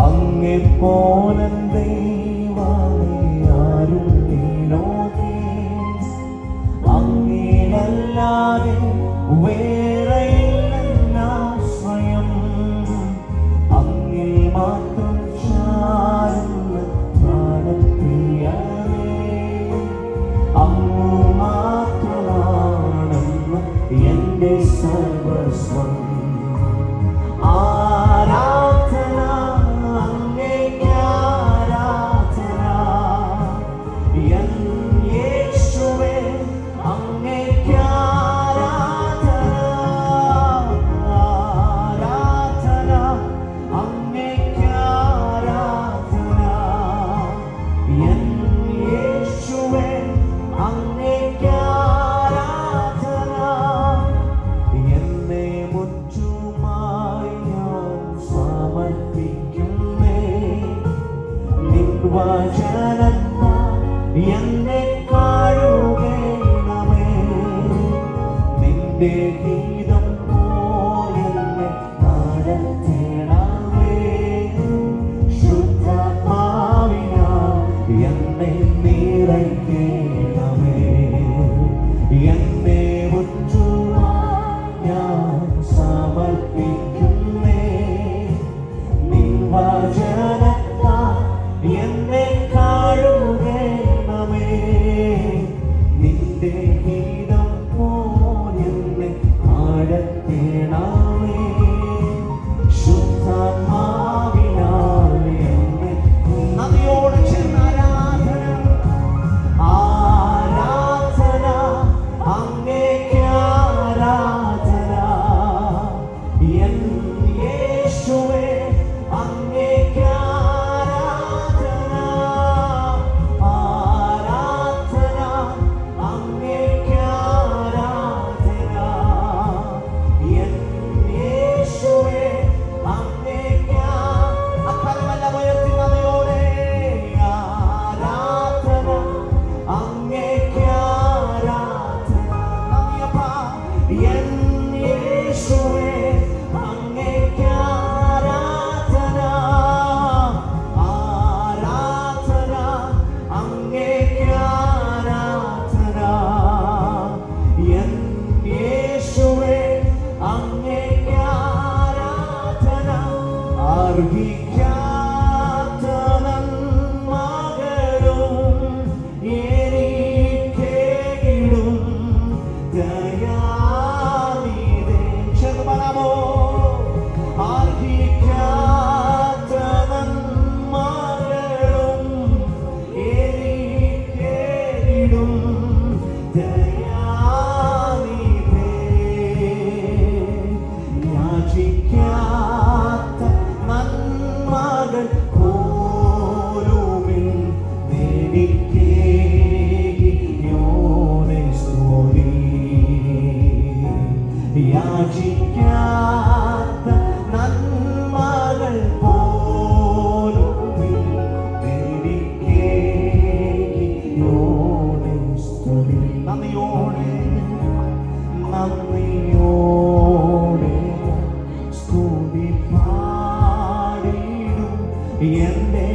അങ്ങെപ്പോലൻ ദൈവമേ ആരും വേറെ വേറെയില്ലെന്നാശ്രയം അങ്ങിൽ മാത്രം അങ്ങു മാത്രമാണെന്ന് എന്റെ സർവസ്വം എന്നെ കാഴുകണമേ. നിന്റെ ഗീതം പോലെന്നെ നടത്തണമേ ശുദ്ധാത്മാവിനാൽ എന്നെ നിറയ്ക്കേണമേ. എന്നെ മുറ്റുമായി ഞാൻ സമർപ്പിക്കുന്നേ. നിർവചനത്താൽ എന്നെ Marguinhos. യാചിക്കാത്ത നന്മകൾ സ്തുതി. നന്ദിയോടെ നന്ദിയോടെ സ്തുതി പാടിടും എന്റെ.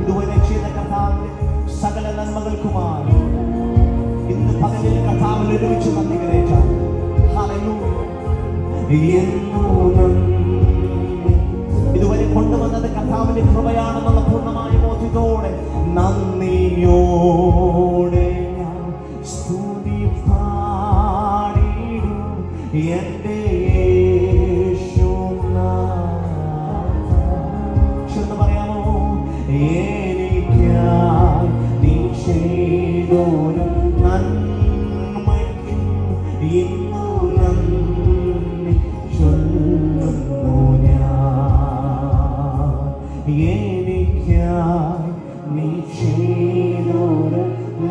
ഇതുവരെ ചെയ്ത കഥാവിലെ സകല നന്മകൾക്കുമായി കരേറ്റാം. ഇതുവരെ കൊണ്ടുവന്നത് കഥാവിന്റെ കൃപയാണെന്നുള്ള പൂർണമായ ബോധ്യത്തോടെ നന്ദിയോടെ ഞാൻ സ്തുതി. ചെന്ന് പറയാമോ? എനിക്കായി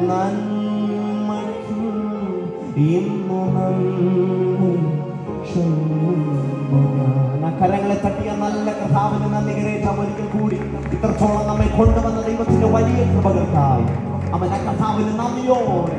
നന്മയ്ക്കും ഇന്നു ഞാൻ കരങ്ങളെ തട്ടിയ നല്ല കർത്താവിന് നന്ദി കരേറ്റാം ഒരിക്കൽ കൂടി ഇത്രത്തോളം നമ്മെ കൊണ്ടുവന്ന ദൈവത്തിന്റെ വലിയ കൃപകൾക്കായി അവൻ ആ കർത്താവിന് നന്ദിയോടെ.